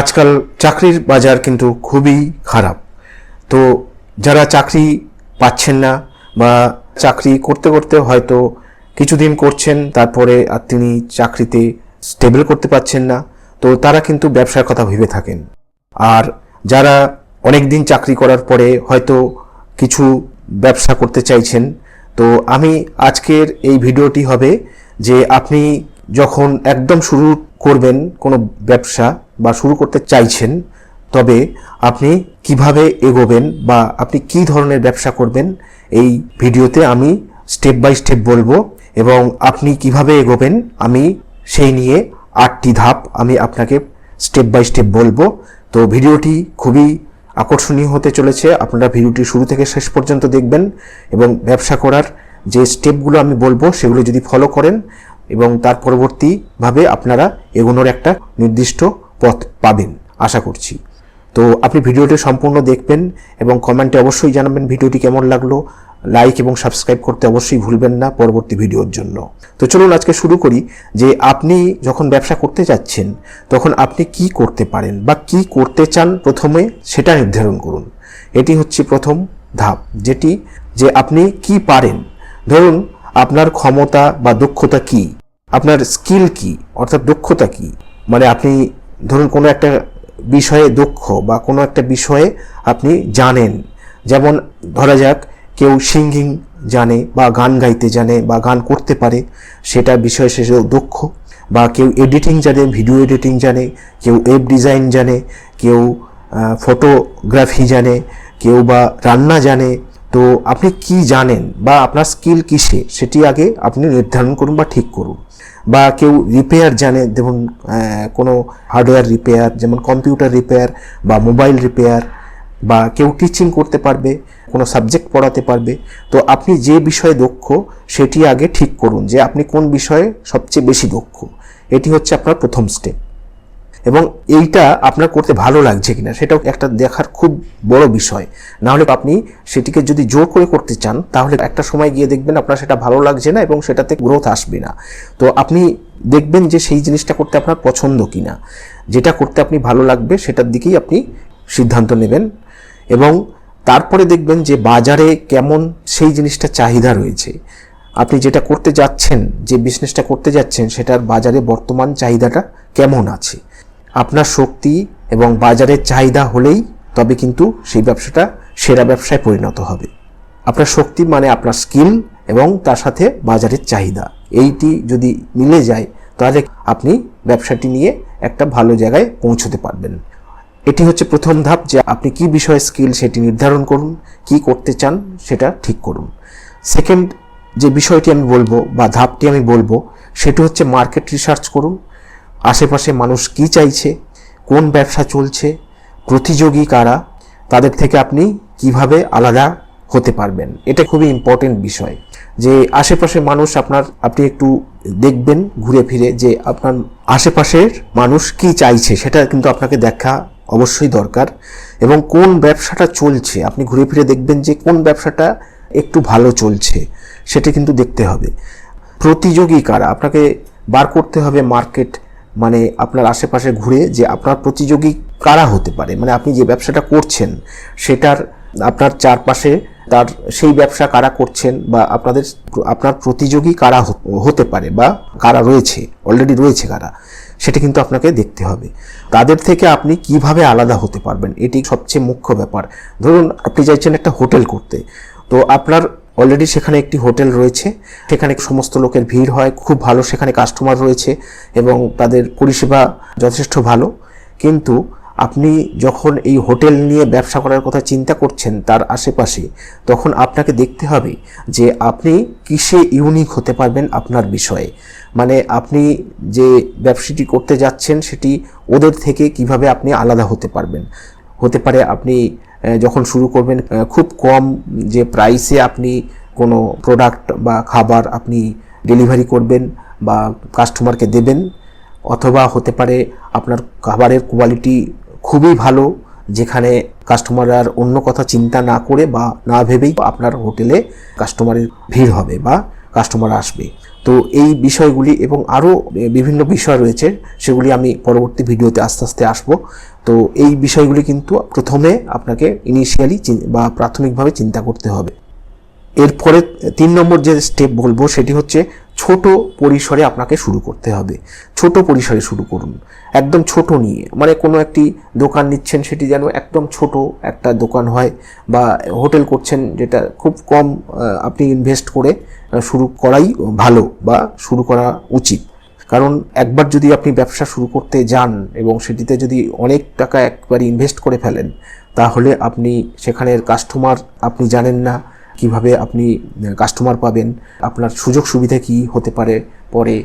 আজকাল চাকরির বাজার কিন্তু খুবই খারাপ। তো যারা চাকরি পাচ্ছেন না বা চাকরি করতে করতে হয়তো কিছুদিন করছেন, তারপরে আর তিনি চাকরিতে স্টেবল করতে পারছেন না, তো তারা কিন্তু ব্যবসার কথা ভেবে থাকেন। আর যারা অনেক দিন চাকরি করার পরে হয়তো কিছু ব্যবসা করতে চাইছেন, তো আমি আজকের এই ভিডিওটি হবে যে আপনি যখন একদম শুরু করবেন, কোনো ব্যবসা বা শুরু করতে চাইছেন, তবে আপনি কীভাবে এগোবেন বা আপনি কি ধরনের ব্যবসা করবেন, এই ভিডিওতে আমি স্টেপ বাই স্টেপ বলব এবং আপনি কীভাবে এগোবেন, আমি সেই নিয়ে আটটি ধাপ আমি আপনাকে স্টেপ বাই স্টেপ বলব। তো ভিডিওটি খুবই আকর্ষণীয় হতে চলেছে, আপনারা ভিডিওটি শুরু থেকে শেষ পর্যন্ত দেখবেন এবং ব্যবসা করার যে স্টেপগুলো আমি বলব, সেগুলো যদি ফলো করেন এবং তার পরবর্তীভাবে আপনারা এগোনোর একটা নির্দিষ্ট পথ পাবেন, আশা করছি। তো আপনি ভিডিওটি সম্পূর্ণ দেখবেন এবং কমেন্টে অবশ্যই জানাবেন ভিডিওটি কেমন লাগল। লাইক এবং সাবস্ক্রাইব করতে অবশ্যই ভুলবেন না পরবর্তী ভিডিওর জন্য। তো চলুন আজকে শুরু করি যে আপনি যখন ব্যবসা করতে যাচ্ছেন তখন আপনি কি করতে পারেন বা কি করতে চান প্রথমে সেটা নির্ধারণ করুন। এটি হচ্ছে প্রথম ধাপ, যেটি যে আপনি কি পারেন। ধরুন আপনার ক্ষমতা বা দক্ষতা কি? আপনার স্কিল কি? অর্থাৎ দক্ষতা কি? মানে আপনি ধরুন কোনো একটা বিষয়ে দক্ষ বা কোনো একটা বিষয়ে আপনি জানেন। যেমন ধরা যাক, কেউ সিঙ্গিং জানে বা গান গাইতে জানে বা গান করতে পারে, সেটা বিষয়ে সে দক্ষ। বা কেউ এডিটিং জানে ভিডিও এডিটিং জানে, কেউ ওয়েব ডিজাইন জানে, কেউ ফটোগ্রাফি জানে, কেউ বা রান্না জানে তো আপনি কি জানেন বা আপনার স্কিল কিসে, সেটি আগে আপনি নির্ধারণ করুন বা ঠিক করুন। বা কেউ রিপেয়ার জানে যেমন কোনো হার্ডওয়্যার রিপেয়ার যেমন কম্পিউটার রিপেয়ার বা মোবাইল রিপেয়ার বা কেউ টিচিং করতে পারবে, কোনো সাবজেক্ট পড়াতে পারবে। তো আপনি যে বিষয়ে দক্ষ, সেটি আগে ঠিক করুন যে আপনি কোন বিষয়ে সবচেয়ে বেশি দক্ষ। এটি হচ্ছে আপনার প্রথম স্টেপ এবং এইটা আপনার করতে ভালো লাগছে কিনা সেটাও একটা দেখার খুব বড় বিষয়। না হলে আপনি সেটিকে যদি জোর করে করতে চান, তাহলে একটা সময় গিয়ে দেখবেন আপনার সেটা ভালো লাগছে না এবং সেটাতে গ্রোথ আসবে না। তো আপনি দেখবেন যে সেই জিনিসটা করতে আপনার পছন্দ কিনা। যেটা করতে আপনি ভালো লাগবে সেটার দিকেই আপনি সিদ্ধান্ত নেবেন এবং তারপরে দেখবেন যে বাজারে কেমন সেই জিনিসটা চাহিদা রয়েছে। আপনি যেটা করতে যাচ্ছেন, যে বিজনেসটা করতে যাচ্ছেন, সেটার বাজারে বর্তমান চাহিদাটা কেমন আছে? আপনার শক্তি এবং বাজারের চাহিদা হলেই তবে কিন্তু সেই ব্যবসাটা, সেরা ব্যবসায় পরিণত হবে। আপনার শক্তি মানে আপনার স্কিল এবং তার সাথে বাজারের চাহিদা। এইটি যদি মিলে যায়, তাহলে আপনি ব্যবসাটি নিয়ে একটা ভালো জায়গায় পৌঁছতে পারবেন। এটি হচ্ছে প্রথম ধাপ যে আপনি কি বিষয়ে স্কিল সেটি নির্ধারণ করুন, কি করতে চান সেটা ঠিক করুন। সেকেন্ড যে বিষয়টি আমি বলব বা ধাপটি আমি বলব, সেটি হচ্ছে মার্কেট রিসার্চ করুন। আশেপাশে মানুষ কি চাইছে, কোন ব্যবসা চলছে, প্রতিযোগী কারা, তাদের থেকে আপনি কীভাবে আলাদা হতে পারবেন? এটা খুবই ইম্পর্টেন্ট বিষয়। যে আশেপাশে মানুষ আপনার, আপনি একটু দেখবেন ঘুরে ফিরে যে আপনার আশেপাশের মানুষ কি চাইছে, সেটা কিন্তু আপনাকে দেখা অবশ্যই দরকার। এবং কোন ব্যবসাটা চলছে, আপনি ঘুরে ফিরে দেখবেন যে কোন ব্যবসাটা একটু ভালো চলছে, সেটা কিন্তু দেখতে হবে। প্রতিযোগী কারা, আপনাকে বার করতে হবে মার্কেট মানে আপনার আশেপাশে ঘুরে যে আপনার প্রতিযোগী কারা হতে পারে মানে আপনি যে ব্যবসাটা করছেন, সেটার আপনার চারপাশে তার সেই ব্যবসা কারা করছেন বা আপনাদের আপনার প্রতিযোগী কারা হতে পারে বা কারা রয়েছে অলরেডি রয়েছে কারা, সেটা কিন্তু আপনাকে দেখতে হবে। তাদের থেকে আপনি কীভাবে আলাদা হতে পারবেন, এটি সবচেয়ে মুখ্য ব্যাপার। ধরুন, আপনি চাইছেন একটা হোটেল করতে, তো আপনার অলরেডি সেখানে একটি হোটেল রয়েছে। সেখানে সমস্ত লোকের ভিড় হয়, খুব ভালো সেখানে কাস্টমার রয়েছে এবং তাদের পরিষেবা যথেষ্ট ভালো। কিন্তু আপনি যখন এই হোটেল নিয়ে ব্যবসা করার কথা চিন্তা করছেন তার আশেপাশে, তখন আপনাকে দেখতে হবে যে আপনি কিসে ইউনিক হতে পারবেন আপনার বিষয়ে। মানে আপনি যে ব্যবসাটি করতে যাচ্ছেন সেটি ওদের থেকে কীভাবে আপনি আলাদা হতে পারবেন। হতে পারে আপনি যখন শুরু করবেন খুব কম যে প্রাইসে আপনি কোনো প্রোডাক্ট বা খাবার আপনি ডেলিভারি করবেন বা কাস্টমারকে দেবেন, অথবা হতে পারে আপনার খাবারের কোয়ালিটি খুবই ভালো, যেখানে কাস্টমার আর অন্য কথা চিন্তা না করে বা না ভেবেই আপনার হোটেলে কাস্টমারের ভিড় হবে বা কাস্টমার আসবে। তো এই বিষয়গুলি এবং আরও বিভিন্ন বিষয় রয়েছে, সেগুলি আমি পরবর্তী ভিডিওতে আস্তে আস্তে আসব। তো এই বিষয়গুলি কিন্তু প্রথমে আপনাকে ইনিশিয়ালি বা প্রাথমিকভাবে চিন্তা করতে হবে। এরপরে তিন নম্বর যে স্টেপ বলব, সেটি হচ্ছে ছোট পরিসরে আপনাকে শুরু করতে হবে। ছোট পরিসরে শুরু করুন। একদম ছোট নিয়ে। মানে কোনো একটি দোকান নিচ্ছেন, সেটি যেন একদম ছোট একটা দোকান হয় বা হোটেল করছেন, যেটা খুব কম আপনি ইনভেস্ট করে শুরু করাই ভালো বা শুরু করা উচিত। কারণ একবার যদি আপনি ব্যবসা শুরু করতে যান এবং সেটিতে যদি অনেক টাকা একবার ইনভেস্ট করে ফেলেন, তাহলে আপনি সেখানের কাস্টমার আপনি জানেন না কীভাবে আপনি কাস্টমার পাবেন, আপনার সুযোগ সুবিধা কি হতে পারে পরে।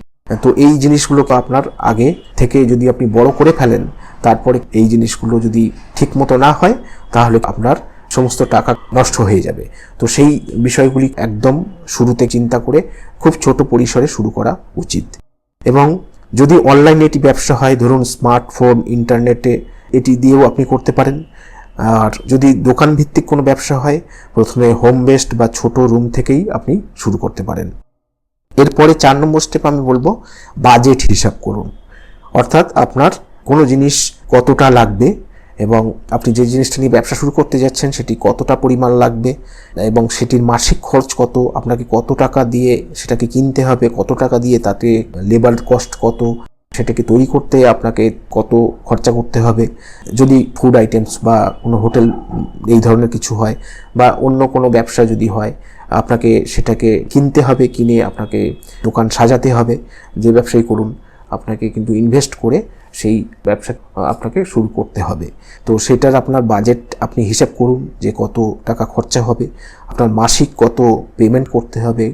তো এই জিনিসগুলোকে আপনার আগে থেকে যদি আপনি বড় করে ফেলেন, তারপরে এই জিনিসগুলো যদি ঠিকমতো না হয়, তাহলে আপনার সমস্ত টাকা নষ্ট হয়ে যাবে। তো সেই বিষয়গুলি একদম শুরুতে চিন্তা করে খুব ছোট পরিসরে শুরু করা উচিত। এবং যদি অনলাইনে এটি ব্যবসা হয়, ধরুন স্মার্টফোন ইন্টারনেটে এটি দিয়েও আপনি করতে পারেন। আর যদি দোকান ভিত্তিক কোনো ব্যবসা হয়, প্রথমে হোম বেসড বা ছোট রুম থেকেই আপনি শুরু করতে পারেন। এরপরে চার নম্বর স্টেপ আমি বলব বাজেট হিসাব করুন। অর্থাৎ আপনার কোনো জিনিস কতটা লাগবে এবং আপনি যে জিনিসটা নিয়ে ব্যবসা শুরু করতে যাচ্ছেন, সেটি কতটা পরিমাণ লাগবে এবং সেটির মাসিক খরচ কত, আপনাকে কত টাকা দিয়ে সেটাকে কিনতে হবে, কত টাকা দিয়ে তাতে লেবার কস্ট কত সেটাকে তৈরি করতে আপনাকে কত খরচা করতে হবে। যদি ফুড আইটেমস বা কোনো হোটেল এই ধরনের কিছু হয় বা অন্য কোনো ব্যবসা যদি হয়, আপনাকে সেটাকে কিনতে হবে, কিনে আপনাকে দোকান সাজাতে হবে। যে ব্যবসায়ী করুন, আপনাকে কিন্তু ইনভেস্ট করে সেই ব্যবসা আপনাকে শুরু করতে হবে। তো সেটার আপনার বাজেট আপনি হিসাব করুন যে কত টাকা খরচা হবে। আপনার মাসিক কত পেমেন্ট করতে হবে।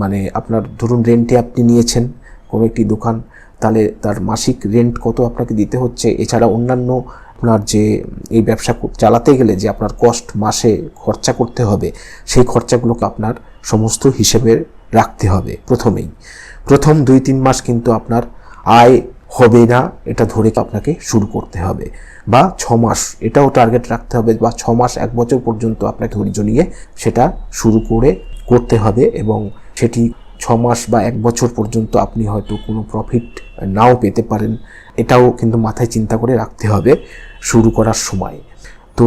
মানে আপনার ধরুন রেন্টে আপনি নিয়েছেন কোনো একটি দোকান তাহলে তার মাসিক রেন্ট কত আপনাকে দিতে হচ্ছে? এছাড়া অন্যান্য আপনার যে এই ব্যবসা চালাতে গেলে যে আপনার কস্ট মাসে খরচা করতে হবে, সেই খরচাগুলোকে আপনার সমস্ত হিসেবে রাখতে হবে প্রথমেই। প্রথম দুই তিন মাস কিন্তু আপনার আয় হবে না, এটা ধরে আপনাকে শুরু করতে হবে। বা ছ মাস, এটাও টার্গেট রাখতে হবে বা ছ মাস, এক বছর পর্যন্ত আপনাকে ধৈর্য নিয়ে সেটা শুরু করে করতে হবে এবং সেটি ছ মাস বা এক বছর পর্যন্ত আপনি হয়তো কোনো প্রফিট নাও পেতে পারেন। এটাও কিন্তু মাথায় চিন্তা করে রাখতে হবে শুরু করার সময়। তো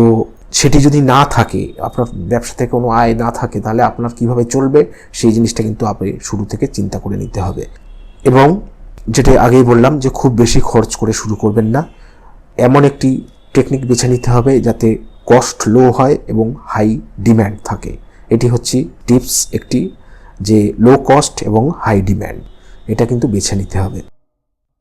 সেটি যদি না থাকে, আপনার ব্যবসা থেকে কোনো আয় না থাকে, তাহলে আপনার কীভাবে চলবে, সেই জিনিসটা কিন্তু আপনি শুরু থেকে চিন্তা করে নিতে হবে। এবং যেটা আগেই বললাম যে খুব বেশি খরচ করে শুরু করবেন না। এমন একটি টেকনিক বেছে নিতে হবে যাতে কস্ট লো হয় এবং হাই ডিম্যান্ড থাকে। এটি হচ্ছে টিপস একটি যে লো কস্ট এবং হাই ডিম্যান্ড এটা কিন্তু বেছে নিতে হবে।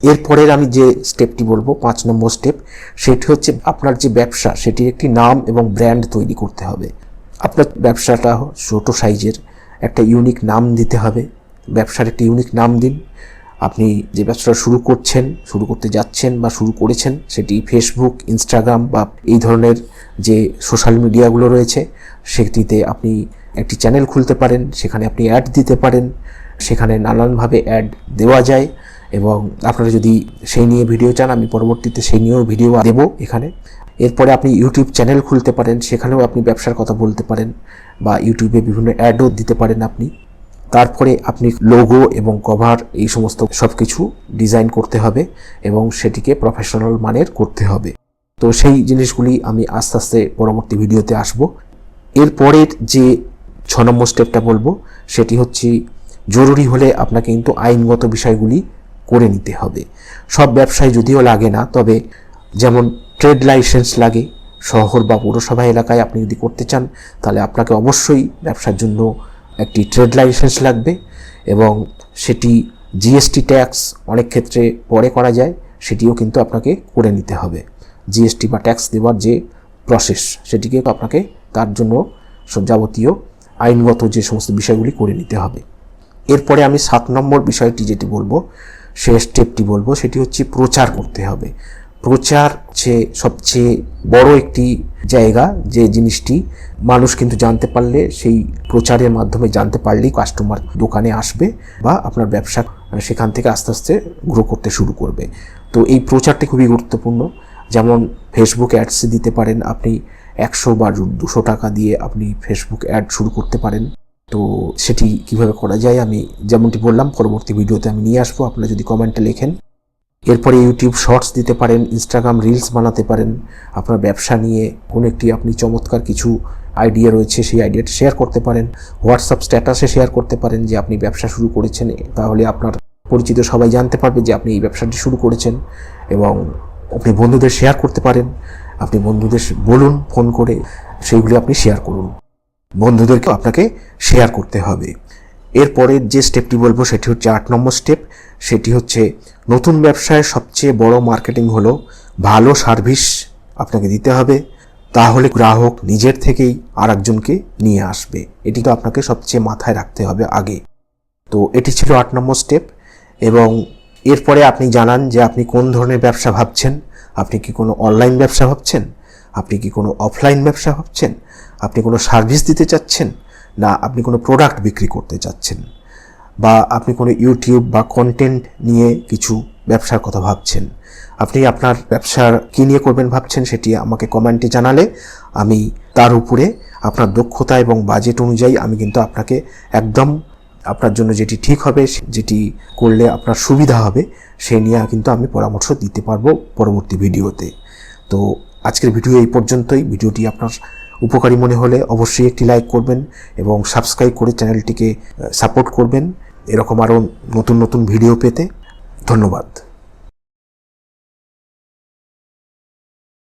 এরপরের আমি যে স্টেপটি বলব, পাঁচ নম্বর স্টেপ সেটি হচ্ছে আপনার যে ব্যবসা, সেটির একটি নাম এবং ব্র্যান্ড তৈরি করতে হবে। আপনার ব্যবসাটা ছোটো সাইজের, একটা ইউনিক নাম দিতে হবে। ব্যবসার একটি ইউনিক নাম দিন। আপনি যে ব্যবসাটা শুরু করছেন, শুরু করতে যাচ্ছেন বা শুরু করেছেন, সেটি ফেসবুক ইনস্টাগ্রাম বা এই ধরনের যে সোশ্যাল মিডিয়াগুলো রয়েছে, সেটিতে আপনি একটি চ্যানেল খুলতে পারেন, সেখানে আপনি অ্যাড দিতে পারেন, সেখানে নানানভাবে অ্যাড দেওয়া যায় এবং আপনারা যদি সেই নিয়ে ভিডিও চান, আমি পরবর্তীতে সেই নিয়েও ভিডিও দেব এখানে। এরপরে আপনি ইউটিউব চ্যানেল খুলতে পারেন, সেখানেও আপনি ব্যবসার কথা বলতে পারেন বা ইউটিউবে বিভিন্ন অ্যাডও দিতে পারেন আপনি। তারপরে আপনি লোগো এবং কভার এই সমস্ত সব কিছু ডিজাইন করতে হবে এবং সেটিকে প্রফেশনাল মানের করতে হবে। তো সেই জিনিসগুলি আমি আস্তে আস্তে পরবর্তী ভিডিওতে আসব। এরপরের যে ছ নম্বর স্টেপটা বলব, সেটি হচ্ছে জরুরি হলে আপনাকে কিন্তু আইনগত বিষয়গুলি করে নিতে হবে। সব ব্যবসায় যদিও লাগে না, তবে যেমন ট্রেড লাইসেন্স লাগে, শহর বা পৌরসভা এলাকায় আপনি যদি করতে চান, তাহলে আপনাকে অবশ্যই ব্যবসার জন্য একটি ট্রেড লাইসেন্স লাগবে এবং সেটি জিএসটি ট্যাক্স অনেক ক্ষেত্রে পরে করা যায়, সেটিও কিন্তু আপনাকে করে নিতে হবে। জিএসটি বা ট্যাক্স দেওয়ার যে প্রসেস সেটিকে আপনাকে তার জন্য যাবতীয় আইনগত যে সমস্ত বিষয়গুলি করে নিতে হবে। এরপরে আমি সাত নম্বর বিষয়টি যেটি বলব সে স্টেপটি বলব, সেটি হচ্ছে প্রচার করতে হবে। প্রচার হচ্ছে সবচেয়ে বড় একটি জায়গা, যে জিনিসটি মানুষ কিন্তু জানতে পারলে সেই প্রচারের মাধ্যমে জানতে পারলেই কাস্টমার দোকানে আসবে বা আপনার ব্যবসা সেখান থেকে আস্তে আস্তে গ্রো করতে শুরু করবে। তো এই প্রচারটি খুবই গুরুত্বপূর্ণ। যেমন ফেসবুক অ্যাডস দিতে পারেন আপনি একশো বা দুশো টাকা দিয়ে আপনি ফেসবুক অ্যাড শুরু করতে পারেন। তো সেটি কীভাবে করা যায় আমি যেমনটি বললাম, পরবর্তী ভিডিওতে আমি নিয়ে আসব। আপনারা যদি কমেন্টে লেখেন, এরপরে ইউটিউব শর্টস দিতে পারেন ইনস্টাগ্রাম রিলস বানাতে পারেন। আপনার ব্যবসা নিয়ে কোনো একটি আপনি চমৎকার কিছু আইডিয়া রয়েছে, সেই আইডিয়াটা শেয়ার করতে পারেন। হোয়াটসঅ্যাপ স্ট্যাটাসে শেয়ার করতে পারেন যে আপনি ব্যবসা শুরু করেছেন। তাহলে আপনার পরিচিত সবাই জানতে পারবে যে আপনি এই ব্যবসাটি শুরু করেছেন এবং আপনি বন্ধুদের শেয়ার করতে পারেন। আপনি বন্ধুদের বলুন, ফোন করে সেইগুলি আপনি শেয়ার করুন। বন্ধুদেরকে আপনাকে শেয়ার করতে হবে। এরপরে যে স্টেপটি বলব, সেটি হচ্ছে আট নম্বর স্টেপ সেটি হচ্ছে, নতুন ব্যবসায় সবচেয়ে বড় মার্কেটিং হলো ভালো সার্ভিস আপনাকে দিতে হবে। তাহলে গ্রাহক নিজের থেকেই আর একজনকে নিয়ে আসবে। এটি তো আপনাকে সবচেয়ে মাথায় রাখতে হবে আগে। তো এটি ছিল আট নম্বর স্টেপ এবং এরপরে আপনি জানান যে আপনি কোন ধরনের ব্যবসা ভাবছেন। আপনি কি কোনো অনলাইন ব্যবসা ভাবছেন? আপনি কি কোনো অফলাইন ব্যবসা ভাবছেন? আপনি কোনো সার্ভিস দিতে চাচ্ছেন? না, আপনি কোনো প্রোডাক্ট বিক্রি করতে চাচ্ছেন? বা আপনি কোনো ইউটিউব বা কন্টেন্ট নিয়ে কিছু ব্যবসার কথা ভাবছেন? আপনি আপনার ব্যবসার কী নিয়ে করবেন ভাবছেন সেটি আমাকে কমেন্টে জানালে আমি তার উপরে আপনার দক্ষতা এবং বাজেট অনুযায়ী আমি কিন্তু আপনাকে একদম আপনার জন্য যেটি ঠিক হবে, যেটি করলে আপনার সুবিধা হবে সেই নিয়ে কিন্তু আমি পরামর্শ দিতে পারব পরবর্তী ভিডিওতে। তো আজকের ভিডিও এই পর্যন্তই। ভিডিওটি আপনার উপকারী মনে হলে অবশ্যই একটি লাইক করবেন এবং সাবস্ক্রাইব করে চ্যানেলটিকে সাপোর্ট করবেন। এরকম আরও নতুন নতুন ভিডিও পেতে ধন্যবাদ।